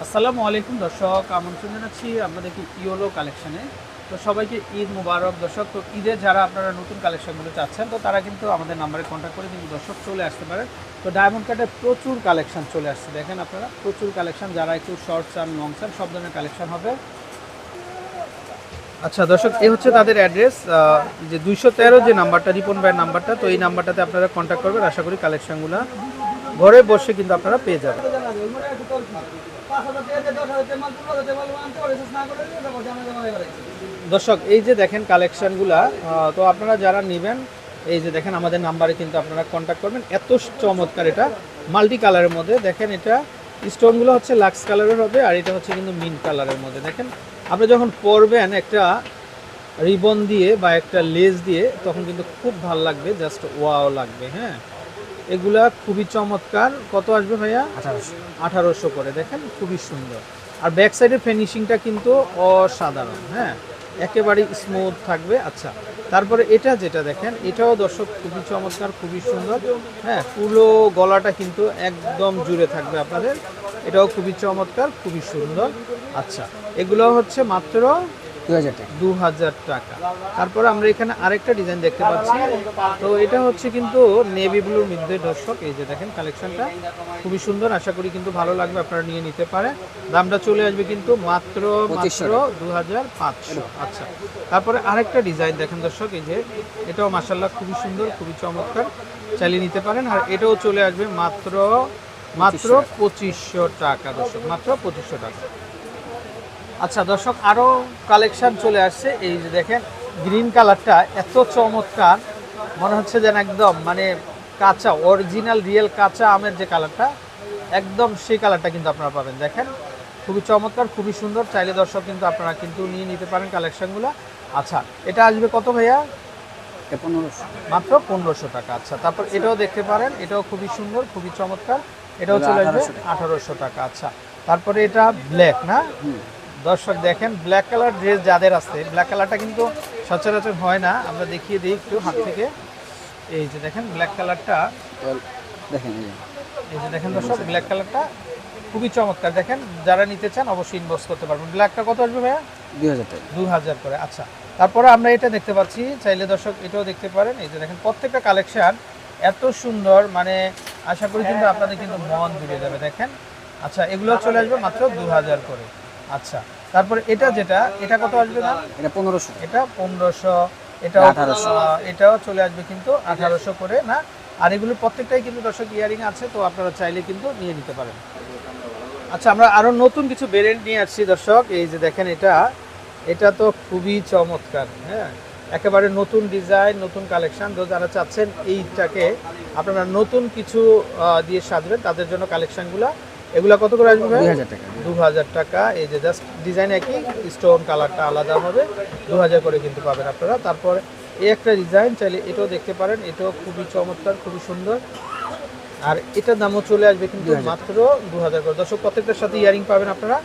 আসসালামু আলাইকুম দর্শক, আমন্ত্রণ জানাচ্ছি আপনাদেরকে ইওলো কালেকশনে তো সবাইকে ঈদ মুবারক। দর্শক, তো ঈদের যারা আপনারা নতুন কালেকশনগুলো চাচ্ছেন, তো তারা কিন্তু আমাদের নাম্বারে কন্ট্যাক্ট করে কিন্তু দর্শক চলে আসতে পারেন। তো ডায়মন্ড কার্ডে প্রচুর কালেকশন চলে আসছে, দেখেন আপনারা, প্রচুর কালেকশন যারা একটু শর্ট চান লং চান, সব ধরনের কালেকশন হবে। আচ্ছা দর্শক এই হচ্ছে তাদের অ্যাড্রেস যে দুইশো তেরো যে নাম্বারটা, রিপন ভাইয়ের নাম্বারটা, তো এই নাম্বারটাতে আপনারা কন্ট্যাক্ট করবেন। আশা করি কালেকশনগুলো ঘরে বসে কিন্তু আপনারা পেয়ে যাবেন। দর্শক, এই যে দেখেন কালেকশনগুলা তো আপনারা যারা নেবেন, এই যে দেখেন আমাদের নাম্বারে কিন্তু আপনারা কন্ট্যাক্ট করবেন। এত চমৎকার এটা। মাল্টি কালারের মধ্যে, দেখেন এটা। স্টোনগুলো হচ্ছে লাক্স কালারের হবে, আর এটা হচ্ছে কিন্তু মিন্ট কালারের মধ্যে। দেখেন, আপনি যখন পরবেন একটা রিবন দিয়ে বা একটা লেস দিয়ে, তখন কিন্তু খুব ভালো লাগবে, জাস্ট ওয়াও লাগবে হ্যাঁ। এগুলা খুবই চমৎকার। কত আসবে ভাইয়া? আঠারোশো। আঠারোশো করে দেখেন? খুবই সুন্দর। আর ব্যাক সাইডের ফিনিশিংটা কিন্তু অসাধারণ হ্যাঁ? একেবারে স্মুথ থাকবে। আচ্ছা তারপরে এটা যেটা দেখেন এটাও দর্শক খুবই চমৎকার খুবই সুন্দর হ্যাঁ? পুরো গলাটা কিন্তু একদম জুড়ে থাকবে আপনাদের। এটাও খুবই চমৎকার খুবই সুন্দর। আচ্ছা এগুলো হচ্ছে মাত্র দু হাজার টাকা। তারপরে আমরা এখানে আরেকটা ডিজাইন দেখতে পাচ্ছি। তো এটা হচ্ছে কিন্তু নেভি ব্লুর মধ্যে দর্শক। এই যে দেখেন কালেকশনটা খুবই সুন্দর। আশা করি কিন্তু ভালো লাগবে। আপনারা নিয়ে নিতে পারেন। দামটা চলে আসবে কিন্তু মাত্র মাত্র দু হাজার পাঁচশো। আচ্ছা। তারপরে আরেকটা ডিজাইন দেখেন দর্শক। এই যে এটাও মাসাল্লাহ খুবই সুন্দর খুবই চমৎকার। চালিয়ে নিতে পারেন। আর এটাও চলে আসবে মাত্র মাত্র পঁচিশশো টাকা দর্শক। মাত্র পঁচিশশো টাকা। আচ্ছা দর্শক আরও কালেকশন চলে আসছে। এই যে দেখেন গ্রিন কালারটা এত চমৎকার মনে হচ্ছে যেন একদম মানে কাঁচা অরিজিনাল রিয়েল কাঁচা আমের যে কালারটা একদম সেই কালারটা কিন্তু আপনারা পাবেন। দেখেন খুবই চমৎকার খুবই সুন্দর। চাইলে দর্শক কিন্তু আপনারা কিন্তু নিয়ে নিতে পারেন কালেকশনগুলো আচ্ছা এটা আসবে কত ভাইয়া? পনেরোশো। মাত্র পনেরোশো টাকা। আচ্ছা তারপর এটাও দেখতে পারেন এটাও খুবই সুন্দর খুবই চমৎকার। এটাও এটা চলে আসবে 1800 টাকা। আঠারোশো টাকা। আচ্ছা তারপরে এটা ব্ল্যাক না? দর্শক দেখেন ব্ল্যাক কালার ড্রেস যাদের আছে ব্ল্যাক কালারটা কিন্তু সচরাচর হয় না। আমরা দেখিয়ে দিই একটু হাত থেকে। এই যে দেখেন ব্ল্যাক কালারটা দেখেন এই যে। দেখেন দর্শক ব্ল্যাক কালারটা খুবই চমৎকার। দেখেন যারা নিতে চান অবশ্যই ইনবক্স করতে পারবেন। ব্ল্যাকটা কত আসবে ভাইয়া? দুই হাজার টাকা। দু হাজার করে আচ্ছা। তারপরে আমরা এটা দেখতে পাচ্ছি। চাইলে দর্শক এটাও দেখতে পারেন। এই যে দেখেন প্রত্যেকটা কালেকশান এত সুন্দর। মানে আশা করি কিন্তু আপনাদের কিন্তু মন জুড়ে যাবে দেখেন। আচ্ছা এগুলো চলে আসবে মাত্র দু হাজার করে। আচ্ছা তারপরে এটা যেটা এটা কত আসবে না এটা পনেরোশো এটা পনেরোশো এটাও 1800 এটাও চলে আসবে কিন্তু আঠারোশো করে না? আর এগুলোর প্রত্যেকটাই কিন্তু দর্শক ইয়ারিং আছে তো আপনারা চাইলে কিন্তু নিয়ে নিতে পারেন। আচ্ছা আমরা আরও নতুন কিছু ভেরিয়েন্ট নিয়ে আসছি দর্শক এই যে দেখেন এটা। এটা তো খুবই চমৎকার হ্যাঁ? একেবারে নতুন ডিজাইন নতুন কালেকশন তো যারা চাচ্ছেন এইটাকে আপনারা নতুন কিছু দিয়ে সাজবেন তাদের জন্য কালেকশনগুলো এগুলা কত করে আসবে ভাই? হাজার টাকা। দু হাজার টাকা। এই যে জাস্ট ডিজাইন একই স্টোন কালারটা আলাদা হবে। দু হাজার করে কিন্তু পাবেন আপনারা। তারপর এই একটা ডিজাইন চাইলে এটাও দেখতে পারেন। এটাও খুবই চমৎকার খুবই সুন্দর। আর এটার দামও চলে আসবে কিন্তু মাত্র দু হাজার করে। দর্শক প্রত্যেকটার সাথে ইয়ারিং পাবেন আপনারা।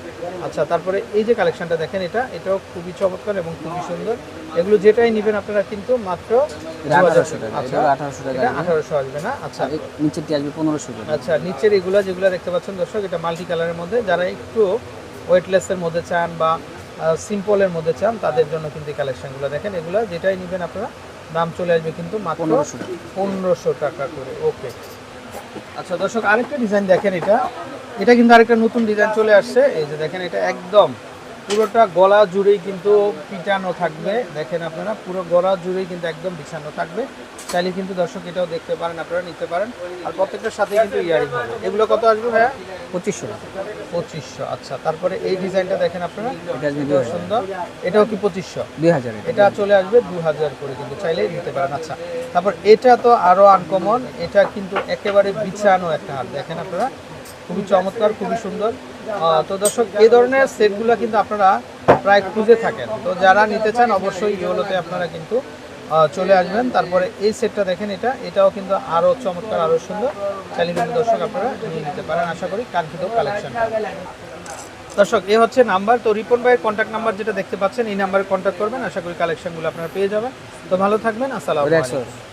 আচ্ছা তারপরে এই যে কালেকশনটা দেখেন এটা এটাও খুবই চমৎকার এবং খুবই সুন্দর। এগুলো যেটাই নেবেন আপনারা কিন্তু মাত্র এটা 2000 আঠারোশো আচ্ছা আঠারোশো আসবে না? আচ্ছা। নিচের আসবে পনেরোশো আচ্ছা নিচের এগুলা যেগুলো দেখতে পাচ্ছেন দর্শক এটা মাল্টি কালারের মধ্যে। যারা একটু ওয়েটলেসের মধ্যে চান বা সিম্পলের মধ্যে চান তাদের জন্য কিন্তু কালেকশনগুলো দেখেন। এগুলো যেটাই নেবেন আপনারা দাম চলে আসবে কিন্তু মাত্র 1500 পনেরোশো টাকা করে। ওকে আচ্ছা দর্শক, আরেকটা ডিজাইন দেখেন এটা। এটা কিন্তু আরেকটা নতুন ডিজাইন চলে আসছে। এই যে দেখেন, এটা একদম পুরোটা গলা জুড়েই কিন্তু পিটানো থাকবে। দেখেন আপনারা পুরো গলা জুড়েই কিন্তু একদম বিছানো থাকবে। চাইলে কিন্তু দর্শক এটাও দেখতে পারেন আপনারা নিতে পারেন। আর প্রত্যেকটার সাথে কিন্তু ইয়ারিং হবে। এগুলো কত আসবে ভাইয়া? পঁচিশশো পঁচিশশো আচ্ছা। তারপরে এই ডিজাইনটা দেখেন আপনারা। এটা সুন্দর। এটাও কি পঁচিশশো? দুই হাজার এটা। চলে আসবে দু হাজার করে কিন্তু। চাইলেই নিতে পারেন আচ্ছা। তারপর এটা তো আরও আনকমন এটা কিন্তু একেবারে বিছানো একটা হাত দেখেন আপনারা খুবই চমৎকার খুবই সুন্দর। তো দর্শক এই ধরনের সেটগুলো কিন্তু আপনারা প্রায় খুঁজে থাকেন। তো যারা নিতে চান অবশ্যই ইয়েলোতে আপনারা কিন্তু চলে আসবেন। তারপরে এই সেটটা দেখেন এটা। এটাও কিন্তু আরও চমৎকার আরও সুন্দর। কিন্তু দর্শক আপনারা নিয়ে নিতে পারেন। আশা করি কাঙ্ক্ষিত কালেকশন। দর্শক এ হচ্ছে নাম্বার। তো রিপন ভাইয়ের কন্ট্যাক্ট নাম্বার যেটা দেখতে পাচ্ছেন এই নাম্বারে কন্ট্যাক্ট করবেন। আশা করি কালেকশনগুলো আপনারা পেয়ে যাবেন। তো ভালো থাকবেন। আসসালামু